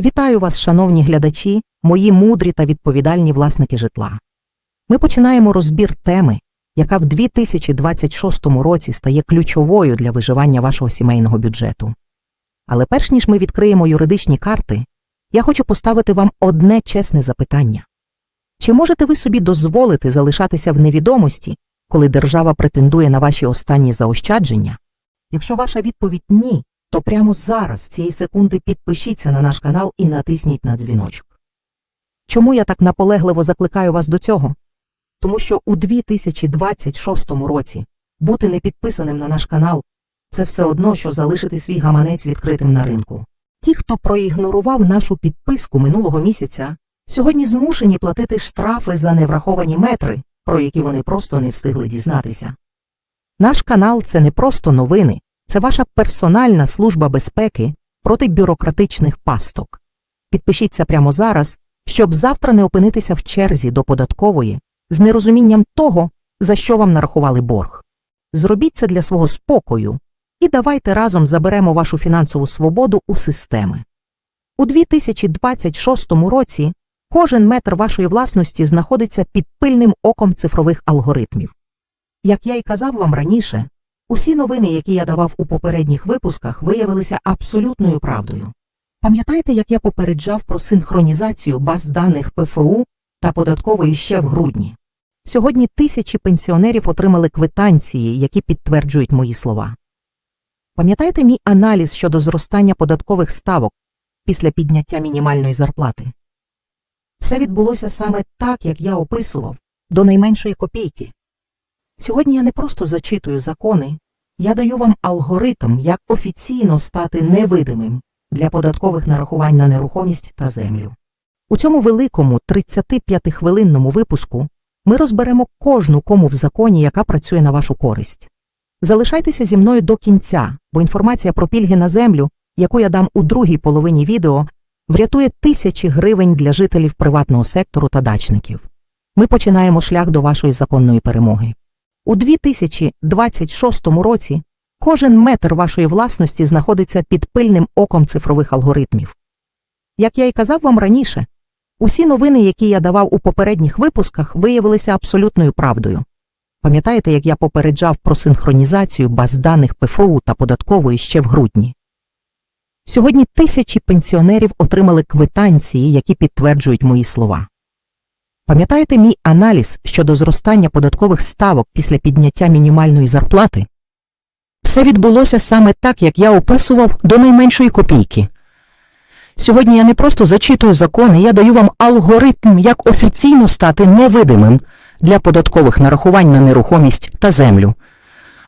Вітаю вас, шановні глядачі, мої мудрі та відповідальні власники житла. Ми починаємо розбір теми, яка в 2026 році стає ключовою для виживання вашого сімейного бюджету. Але перш ніж ми відкриємо юридичні карти, я хочу поставити вам одне чесне запитання. Чи можете ви собі дозволити залишатися в невідомості, коли держава претендує на ваші останні заощадження? Якщо ваша відповідь ні, то прямо зараз, цієї секунди, підпишіться на наш канал і натисніть на дзвіночок. Чому я так наполегливо закликаю вас до цього? Тому що у 2026 році бути не підписаним на наш канал це все одно, що залишити свій гаманець відкритим на ринку. Ті, хто проігнорував нашу підписку минулого місяця, сьогодні змушені платити штрафи за невраховані метри, про які вони просто не встигли дізнатися. Наш канал це не просто новини, це ваша персональна служба безпеки проти бюрократичних пасток. Підпишіться прямо зараз, щоб завтра не опинитися в черзі до податкової з нерозумінням того, за що вам нарахували борг. Зробіть це для свого спокою і давайте разом заберемо вашу фінансову свободу у системи. У 2026 році кожен метр вашої власності знаходиться під пильним оком цифрових алгоритмів. Як я й казав вам раніше, усі новини, які я давав у попередніх випусках, виявилися абсолютною правдою. Пам'ятаєте, як я попереджав про синхронізацію баз даних ПФУ та податкової ще в грудні? Сьогодні тисячі пенсіонерів отримали квитанції, які підтверджують мої слова. Пам'ятаєте мій аналіз щодо зростання податкових ставок після підняття мінімальної зарплати? Все відбулося саме так, як я описував, до найменшої копійки. Сьогодні я не просто зачитую закони, я даю вам алгоритм, як офіційно стати невидимим для податкових нарахувань на нерухомість та землю. У цьому великому 35-хвилинному випуску ми розберемо кожну кому в законі, яка працює на вашу користь. Залишайтеся зі мною до кінця, бо інформація про пільги на землю, яку я дам у другій половині відео, врятує тисячі гривень для жителів приватного сектору та дачників. Ми починаємо шлях до вашої законної перемоги. У 2026 році кожен метр вашої власності знаходиться під пильним оком цифрових алгоритмів. Як я й казав вам раніше, усі новини, які я давав у попередніх випусках, виявилися абсолютною правдою. Пам'ятаєте, як я попереджав про синхронізацію баз даних ПФУ та податкової ще в грудні? Сьогодні тисячі пенсіонерів отримали квитанції, які підтверджують мої слова. Пам'ятаєте мій аналіз щодо зростання податкових ставок після підняття мінімальної зарплати? Все відбулося саме так, як я описував до найменшої копійки. Сьогодні я не просто зачитую закони, я даю вам алгоритм, як офіційно стати невидимим для податкових нарахувань на нерухомість та землю.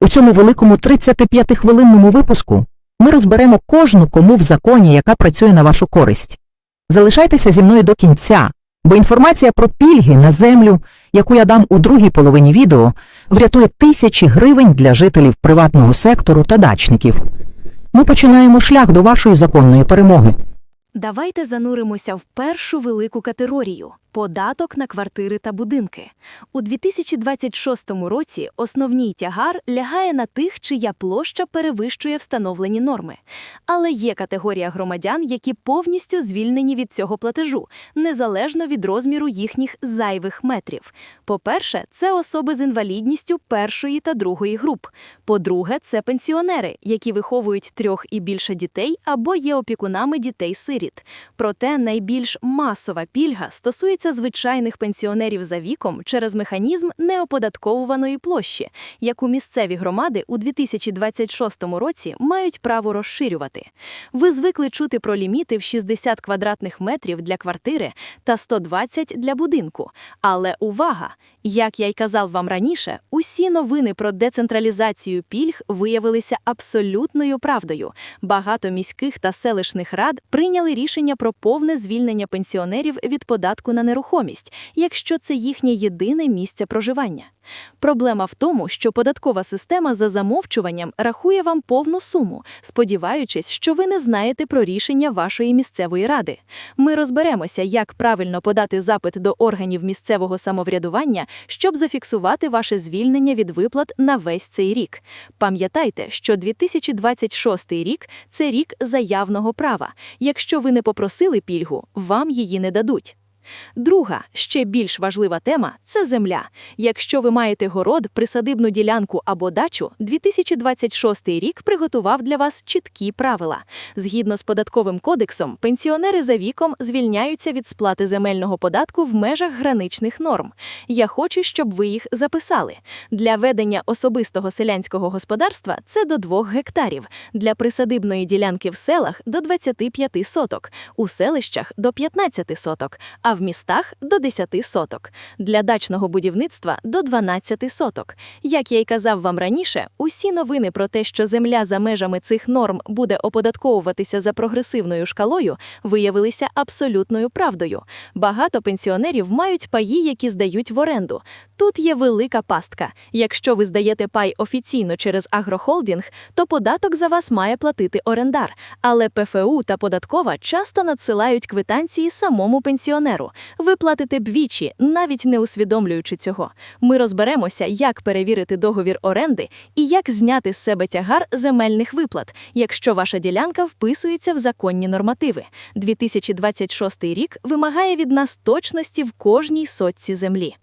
У цьому великому 35-хвилинному випуску ми розберемо кожну кому в законі, яка працює на вашу користь. Залишайтеся зі мною до кінця, бо інформація про пільги на землю, яку я дам у другій половині відео, врятує тисячі гривень для жителів приватного сектору та дачників. Ми починаємо шлях до вашої законної перемоги. Давайте зануримося в першу велику категорію – податок на квартири та будинки. У 2026 році основній тягар лягає на тих, чия площа перевищує встановлені норми. Але є категорія громадян, які повністю звільнені від цього платежу, незалежно від розміру їхніх зайвих метрів. По-перше, це особи з інвалідністю першої та другої груп. По-друге, це пенсіонери, які виховують трьох і більше дітей або є опікунами дітей-сиріт. Проте найбільш масова пільга стосується звичайних пенсіонерів за віком через механізм неоподатковуваної площі, яку місцеві громади у 2026 році мають право розширювати. Ви звикли чути про ліміти в 60 квадратних метрів для квартири та 120 для будинку. Але увага! Як я й казав вам раніше, усі новини про децентралізацію пільг виявилися абсолютною правдою. Багато міських та селищних рад прийняли рішення про повне звільнення пенсіонерів від податку на нерухомість, якщо це їхнє єдине місце проживання. Проблема в тому, що податкова система за замовчуванням рахує вам повну суму, сподіваючись, що ви не знаєте про рішення вашої місцевої ради. Ми розберемося, як правильно подати запит до органів місцевого самоврядування, щоб зафіксувати ваше звільнення від виплат на весь цей рік. Пам'ятайте, що 2026 рік це рік заявного права. Якщо ви не попросили пільгу, вам її не дадуть. Друга, ще більш важлива тема це земля. Якщо ви маєте город, присадибну ділянку або дачу, 2026 рік приготував для вас чіткі правила. Згідно з податковим кодексом, пенсіонери за віком звільняються від сплати земельного податку в межах граничних норм. Я хочу, щоб ви їх записали. Для ведення особистого селянського господарства це до 2 гектарів, для присадибної ділянки в селах до 25 соток, у селищах до 15 соток, а в містах до 10 соток, для дачного будівництва до 12 соток. Як я й казав вам раніше, усі новини про те, що земля за межами цих норм буде оподатковуватися за прогресивною шкалою, виявилися абсолютною правдою. Багато пенсіонерів мають паї, які здають в оренду. Тут є велика пастка. Якщо ви здаєте пай офіційно через агрохолдинг, то податок за вас має платити орендар. Але ПФУ та податкова часто надсилають квитанції самому пенсіонеру. Ви платите двічі, навіть не усвідомлюючи цього. Ми розберемося, як перевірити договір оренди і як зняти з себе тягар земельних виплат, якщо ваша ділянка вписується в законні нормативи. 2026 рік вимагає від нас точності в кожній сотці землі.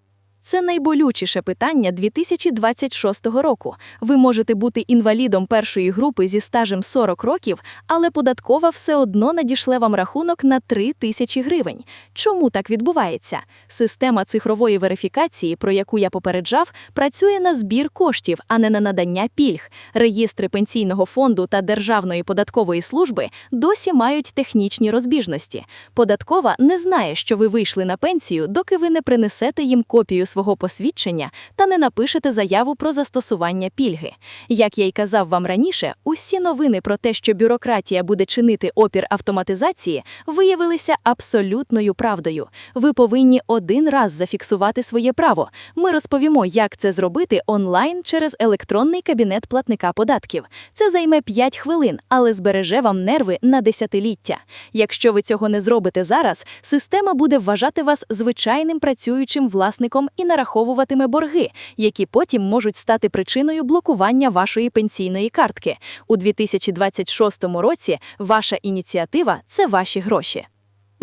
Це найболючіше питання 2026 року. Ви можете бути інвалідом першої групи зі стажем 40 років, але податкова все одно надішле вам рахунок на 3 тисячі гривень. Чому так відбувається? Система цифрової верифікації, про яку я попереджав, працює на збір коштів, а не на надання пільг. Реєстри пенсійного фонду та Державної податкової служби досі мають технічні розбіжності. Податкова не знає, що ви вийшли на пенсію, доки ви не принесете їм копію свого посвідчення та не напишете заяву про застосування пільги. Як я й казав вам раніше, усі новини про те, що бюрократія буде чинити опір автоматизації, виявилися абсолютною правдою. Ви повинні один раз зафіксувати своє право. Ми розповімо, як це зробити онлайн через електронний кабінет платника податків. Це займе 5 хвилин, але збереже вам нерви на десятиліття. Якщо ви цього не зробите зараз, система буде вважати вас звичайним працюючим власником і нараховуватиме борги, які потім можуть стати причиною блокування вашої пенсійної картки. У 2026 році ваша ініціатива це ваші гроші.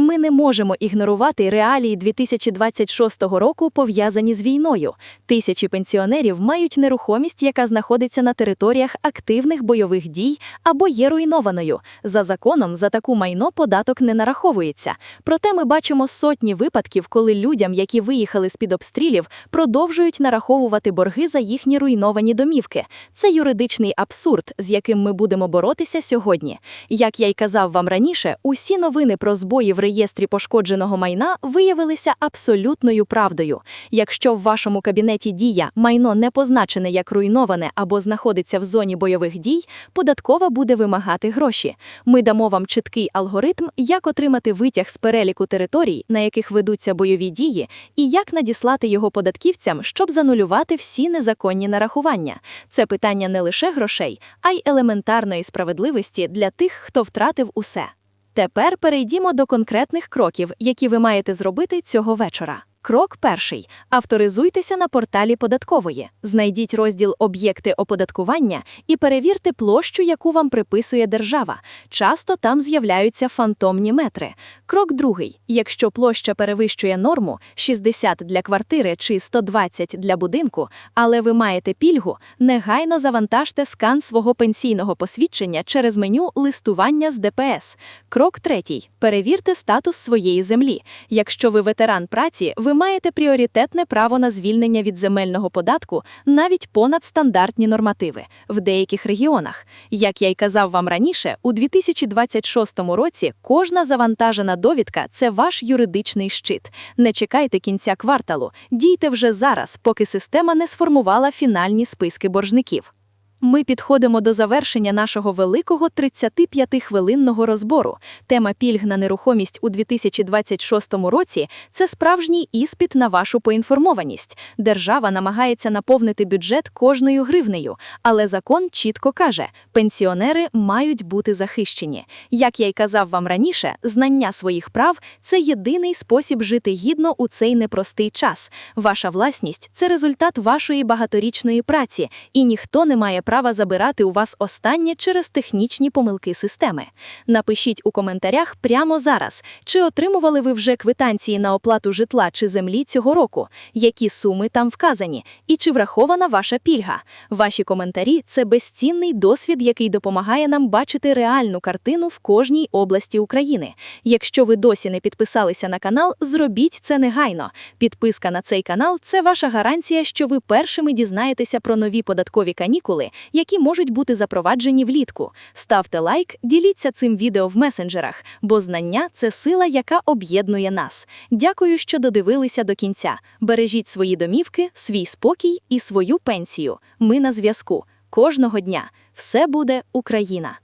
Ми не можемо ігнорувати реалії 2026 року, пов'язані з війною. Тисячі пенсіонерів мають нерухомість, яка знаходиться на територіях активних бойових дій або є руйнованою. За законом за таку майно податок не нараховується. Проте ми бачимо сотні випадків, коли людям, які виїхали з-під обстрілів, продовжують нараховувати борги за їхні руйновані домівки. Це юридичний абсурд, з яким ми будемо боротися сьогодні. Як я й казав вам раніше, усі новини про збої в реєстрі пошкодженого майна виявилися абсолютною правдою. Якщо в вашому кабінеті дія майно не позначене як руйноване або знаходиться в зоні бойових дій, податкова буде вимагати гроші. Ми дамо вам чіткий алгоритм, як отримати витяг з переліку територій, на яких ведуться бойові дії, і як надіслати його податківцям, щоб занулювати всі незаконні нарахування. Це питання не лише грошей, а й елементарної справедливості для тих, хто втратив усе. Тепер перейдімо до конкретних кроків, які ви маєте зробити цього вечора. Крок перший. Авторизуйтеся на порталі податкової. Знайдіть розділ Об'єкти оподаткування і перевірте площу, яку вам приписує держава. Часто там з'являються фантомні метри. Крок другий. Якщо площа перевищує норму 60 для квартири чи 120 для будинку, але ви маєте пільгу, негайно завантажте скан свого пенсійного посвідчення через меню листування з ДПС. Крок третій. Перевірте статус своєї землі. Якщо ви ветеран праці, ви маєте пріоритетне право на звільнення від земельного податку навіть понад стандартні нормативи в деяких регіонах. Як я й казав вам раніше, у 2026 році кожна завантажена довідка це ваш юридичний щит. Не чекайте кінця кварталу, дійте вже зараз, поки система не сформувала фінальні списки боржників. Ми підходимо до завершення нашого великого 35-хвилинного розбору. Тема пільг на нерухомість у 2026 році – це справжній іспит на вашу поінформованість. Держава намагається наповнити бюджет кожною гривнею, але закон чітко каже – пенсіонери мають бути захищені. Як я й казав вам раніше, знання своїх прав – це єдиний спосіб жити гідно у цей непростий час. Ваша власність – це результат вашої багаторічної праці, і ніхто не має права забирати у вас останнє через технічні помилки системи. Напишіть у коментарях прямо зараз, чи отримували ви вже квитанції на оплату житла чи землі цього року, які суми там вказані, і чи врахована ваша пільга. Ваші коментарі – це безцінний досвід, який допомагає нам бачити реальну картину в кожній області України. Якщо ви досі не підписалися на канал, зробіть це негайно. Підписка на цей канал – це ваша гарантія, що ви першими дізнаєтеся про нові податкові канікули, які можуть бути запроваджені влітку. Ставте лайк, діліться цим відео в месенджерах, бо знання – це сила, яка об'єднує нас. Дякую, що додивилися до кінця. Бережіть свої домівки, свій спокій і свою пенсію. Ми на зв'язку. Кожного дня. Все буде Україна.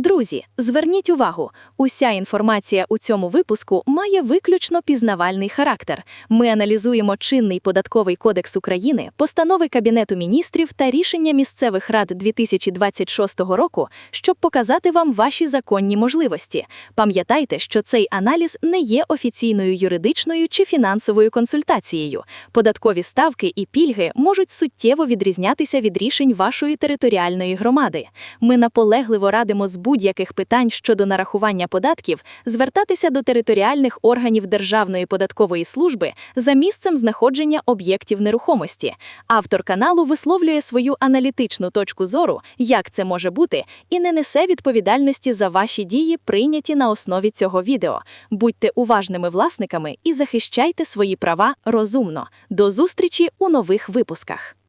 Друзі, зверніть увагу, уся інформація у цьому випуску має виключно пізнавальний характер. Ми аналізуємо чинний податковий кодекс України, постанови Кабінету міністрів та рішення місцевих рад 2026 року, щоб показати вам ваші законні можливості. Пам'ятайте, що цей аналіз не є офіційною юридичною чи фінансовою консультацією. Податкові ставки і пільги можуть суттєво відрізнятися від рішень вашої територіальної громади. Ми наполегливо радимо з будь-яких питань щодо нарахування податків звертатися до територіальних органів Державної податкової служби за місцем знаходження об'єктів нерухомості. Автор каналу висловлює свою аналітичну точку зору, як це може бути, і не несе відповідальності за ваші дії, прийняті на основі цього відео. Будьте уважними власниками і захищайте свої права розумно. До зустрічі у нових випусках.